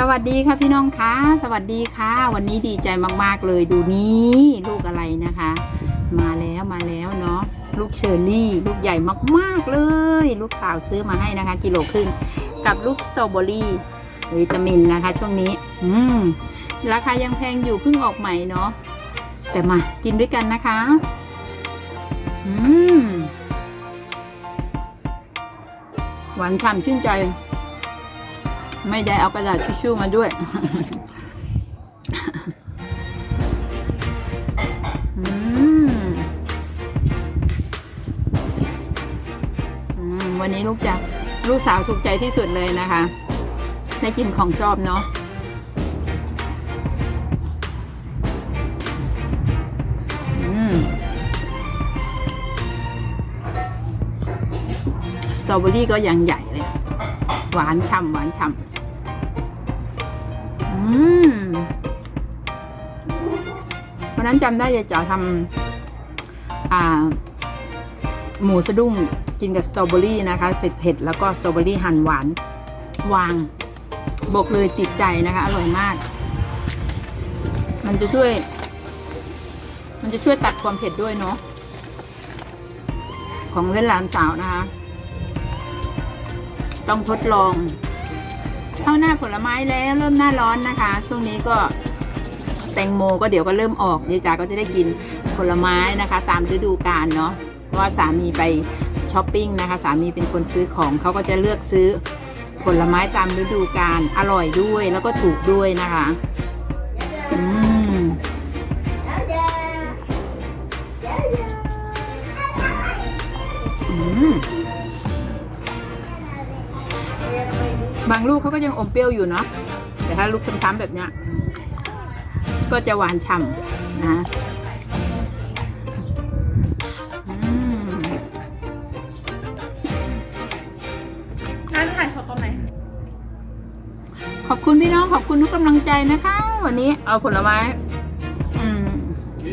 สวัสดีค่ะพี่น้องคะสวัสดีค่ะ วันนี้ดีใจมากๆเลยดูนี้ลูกอะไรนะคะ มาแล้วมาแล้วเนาะลูกเชอร์รี่ลูกใหญ่มากๆเลย ลูกสาวซื้อมาให้นะคะ กิโลครึ่งกับลูกสตรอเบอรี่วิตามินนะคะ ช่วงนี้ อืมราคายังแพงอยู่เพิ่งออกใหม่เนาะแต่มากินด้วยกันนะคะ อืมหวานฉ่ำชื่นใจ ไม่ได้เอากระดาษทิชชู่มาด้วย วันนี้ลูกจะลูกสาวถูกใจที่สุดเลยนะคะ ได้กินของชอบเนาะสตรอเบอรี่ก็ยังใหญ่เลย หวานฉ่ำหวานฉ่ำอืมวันนั้นจำได้ยายจ๋าทำอ่า หมูสะดุ้งกินกับสตรอเบอรี่นะคะเผ็ดๆแล้วก็สตรอเบอรี่หั่นหวาน วางบอกเลยติดใจนะคะ อร่อยมาก มันจะช่วย มันจะช่วยตัดความเผ็ดด้วยเนาะของเล่นหลานสาวนะคะ ต้องทดลองเข้าหน้าผลไม้แล้วเริ่มหน้าร้อนนะคะ ช่วงนี้ก็แตงโมก็เดี๋ยวก็เริ่มออกยายจ๋าก็จะได้กินผลไม้นะคะ ตามฤดูกาลเนาะเพราะว่าสามีไปช้อปปิ้งนะคะ สามีเป็นคนซื้อของเขาก็จะเลือกซื้อผลไม้ตามฤดูกาลอร่อยด้วยแล้วก็ถูกด้วยนะคะอืมอืม บางลูกเขาก็ยังอมเปรี้ยวอยู่เนาะแต่ถ้าลูกช้ำๆแบบเนี้ยก็จะหวานฉ่ำนะอืมร้านถ่ายสดตรงไหน ขอบคุณพี่น้องขอบคุณทุกกำลังใจนะคะ วันนี้เอาผลไม้อืม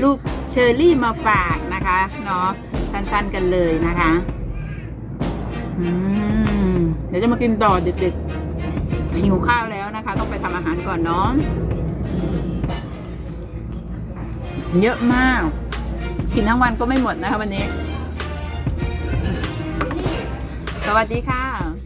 ลูกเชอร์รี่มาฝากนะคะเนาะสั้นๆกันเลยนะคะอืมเดี๋ยวจะมากินต่อเด็ดๆ หิวข้าวแล้วนะคะ ต้องไปทำอาหารก่อนเนาะเยอะมาก กินทั้งวันก็ไม่หมดนะคะวันนี้ สวัสดีค่ะ